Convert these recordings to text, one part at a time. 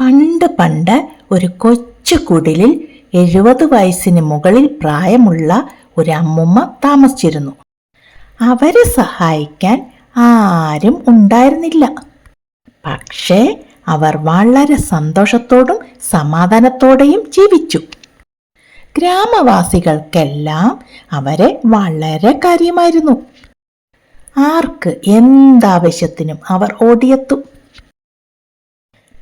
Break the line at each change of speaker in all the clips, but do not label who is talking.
പണ്ട് പണ്ട് ഒരു കൊച്ചു കുടിലിൽ എഴുപത് വയസ്സിന് മുകളിൽ പ്രായമുള്ള ഒരു അമ്മുമ്മ താമസിച്ചിരുന്നു. അവരെ സഹായിക്കാൻ ആരും ഉണ്ടായിരുന്നില്ല. പക്ഷേ അവർ വളരെ സന്തോഷത്തോടും സമാധാനത്തോടെയും ജീവിച്ചു. ഗ്രാമവാസികൾക്കെല്ലാം അവരെ വളരെ കാര്യമായിരുന്നു. ആർക്ക് എന്താവശ്യത്തിനും അവർ ഓടിയെത്തും.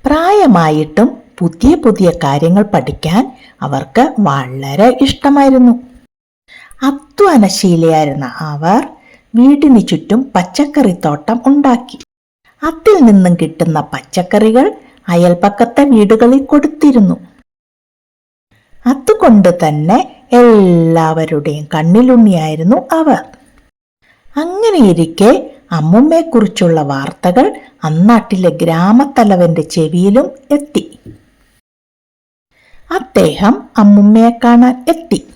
പ്രായമായിട്ടും പുതിയ പുതിയ കാര്യങ്ങൾ പഠിക്കാൻ അവർക്ക് വളരെ ഇഷ്ടമായിരുന്നു. അധ്വാനശീലയായിരുന്ന അവർ വീടിന് ചുറ്റും പച്ചക്കറിത്തോട്ടം ഉണ്ടാക്കി. അതിൽ നിന്നും കിട്ടുന്ന പച്ചക്കറികൾ അയൽപക്കത്തെ വീടുകളിൽ കൊടുത്തിരുന്നു. അതുകൊണ്ട് തന്നെ എല്ലാവരുടെയും കണ്ണിലുണ്ണിയായിരുന്നു അവർ. അങ്ങനെയിരിക്കെ അമ്മുമ്മയെക്കുറിച്ചുള്ള വാർത്തകൾ അന്നാട്ടിലെ ഗ്രാമത്തലവന്റെ ചെവിയിലും എത്തി. അദ്ദേഹം അമ്മുമ്മയെ കാണാൻ എത്തി.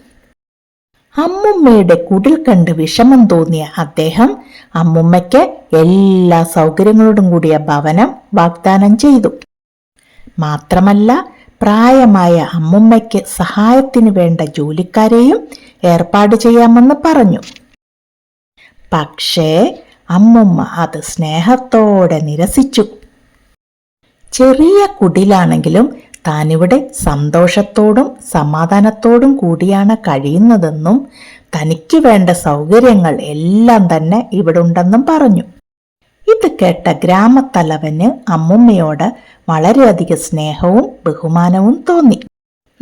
അമ്മുമ്മയുടെ കുടിൽ കണ്ട് വിഷമം തോന്നിയ അദ്ദേഹം അമ്മുമ്മയ്ക്ക് എല്ലാ സൗകര്യങ്ങളോടും കൂടിയ ഭവനം വാഗ്ദാനം ചെയ്തു. മാത്രമല്ല പ്രായമായ അമ്മുമ്മയ്ക്ക് സഹായത്തിന് വേണ്ട ജോലിക്കാരെയും ഏർപ്പാട് ചെയ്യാമെന്ന് പറഞ്ഞു. പക്ഷേ അമ്മുമ്മ അത് സ്നേഹത്തോടെ നിരസിച്ചു. ചെറിയ കുടിലാണെങ്കിലും താനിവിടെ സന്തോഷത്തോടും സമാധാനത്തോടും കൂടിയാണ് കഴിയുന്നതെന്നും തനിക്ക് വേണ്ട സൗകര്യങ്ങൾ എല്ലാം തന്നെ ഇവിടെ ഉണ്ടെന്നും പറഞ്ഞു. ഇത് കേട്ട ഗ്രാമത്തലവന് അമ്മുമ്മയോട് വളരെയധികം സ്നേഹവും ബഹുമാനവും തോന്നി.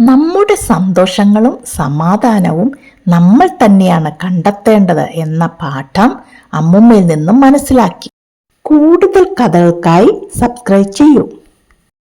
നമ്മുടെ സന്തോഷങ്ങളും സമാധാനവും നമ്മൾ തന്നെയാണ് കണ്ടെത്തേണ്ടത് എന്ന പാഠം അമ്മുമ്മയിൽ നിന്നും മനസ്സിലാക്കി. കൂടുതൽ കഥകൾക്കായി സബ്സ്ക്രൈബ് ചെയ്യൂ.